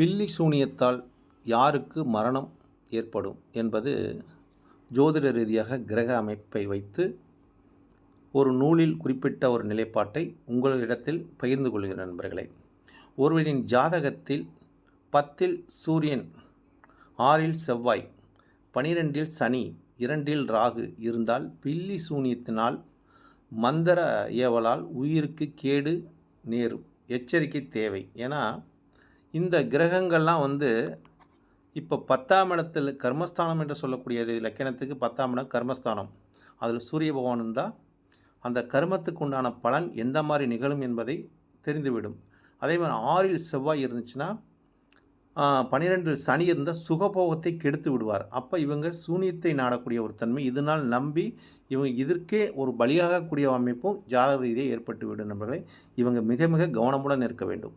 பில்லி சூனியத்தால் யாருக்கு மரணம் ஏற்படும் என்பது ஜோதிட ரீதியாக கிரக அமைப்பை வைத்து ஒரு நூலில் குறிப்பிட்ட ஒரு நிலைப்பாட்டை உங்களிடத்தில் பகிர்ந்து கொள்கிறேன் நண்பர்களே. ஒருவரின் ஜாதகத்தில் பத்தில் சூரியன் ஆறில் செவ்வாய் பனிரெண்டில் சனி இரண்டில் ராகு இருந்தால் பில்லி சூனியத்தினால் மந்திர ஏவலால் உயிருக்கு கேடு நேரும் எச்சரிக்கை தேவை. ஏன்னா இந்த கிரகங்கள்லாம் வந்து இப்போ பத்தாம் இடத்தில் கர்மஸ்தானம் என்று சொல்லக்கூடிய இலக்கணத்துக்கு பத்தாம் இடம் கர்மஸ்தானம். அதில் சூரிய பகவான் இருந்தால் அந்த கர்மத்துக்கு உண்டான பலன் எந்த மாதிரி நிகழும் என்பதை தெரிந்துவிடும். அதே மாதிரி ஆறில் செவ்வாய் இருந்துச்சுன்னா பனிரெண்டில் சனி இருந்தால் சுகபோகத்தை கெடுத்து விடுவார். அப்போ இவங்க சூனியத்தை நாடக்கூடிய ஒரு தன்மை. இதனால் நம்பி இவங்க இதற்கே ஒரு பலியாகக்கூடிய அமைப்பும் ஜாதக ரீதியாக ஏற்பட்டு விடும் நண்பர்களை. இவங்க மிக மிக கவனமுடன் இருக்க வேண்டும்.